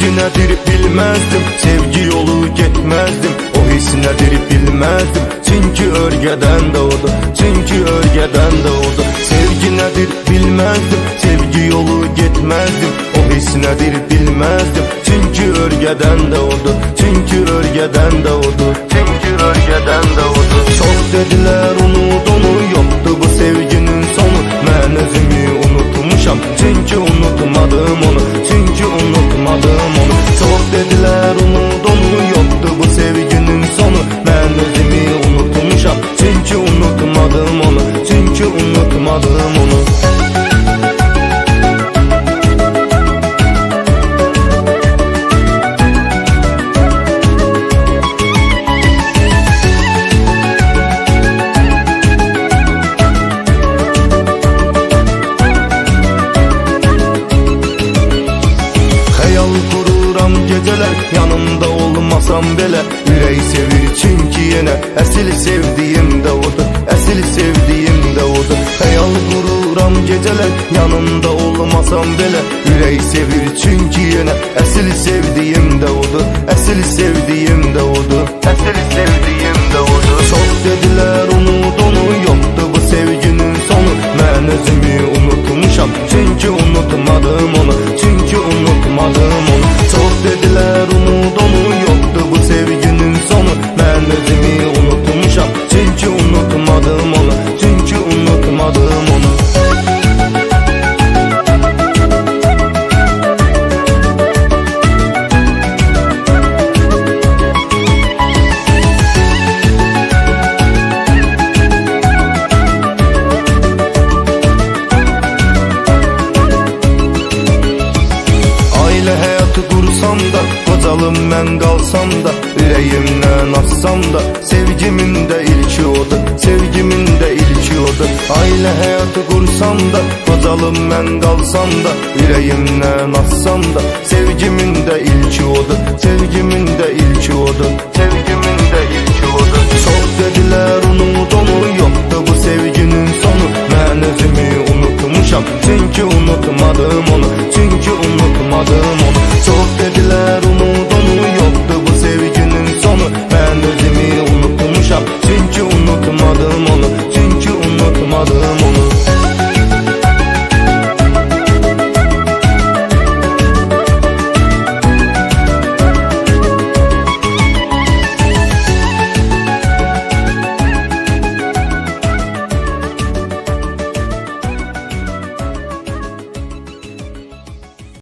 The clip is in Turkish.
Sevgi nedir bilmezdim Sevgi yolu gitmezdim O his nedir bilmezdim Çünkü örgeden doğdu Çünkü örgeden doğdu. Sevgi nedir bilmezdim Sevgi yolu gitmezdim his nedir bilmezdim. Çünkü örgeden doğdu. Çünkü örgeden doğdu. Çünkü olmasam bile Yüreği sevir çünkü yine Esil sevdiğim de odur. Esil sevdiğim de odur. Hayal kururam geceler yanımda olmasam bile Yüreği sevir çünkü yine Esil sevdiğim Hayatı kursam da Kocalım ben kalsam da Yüreğimden assam da Sevgimin de ilki odur Sevgimin de ilki odur. Aile hayatı kursam da Kocalım ben kalsam da Yüreğimden assam da Sevgimin de ilki odur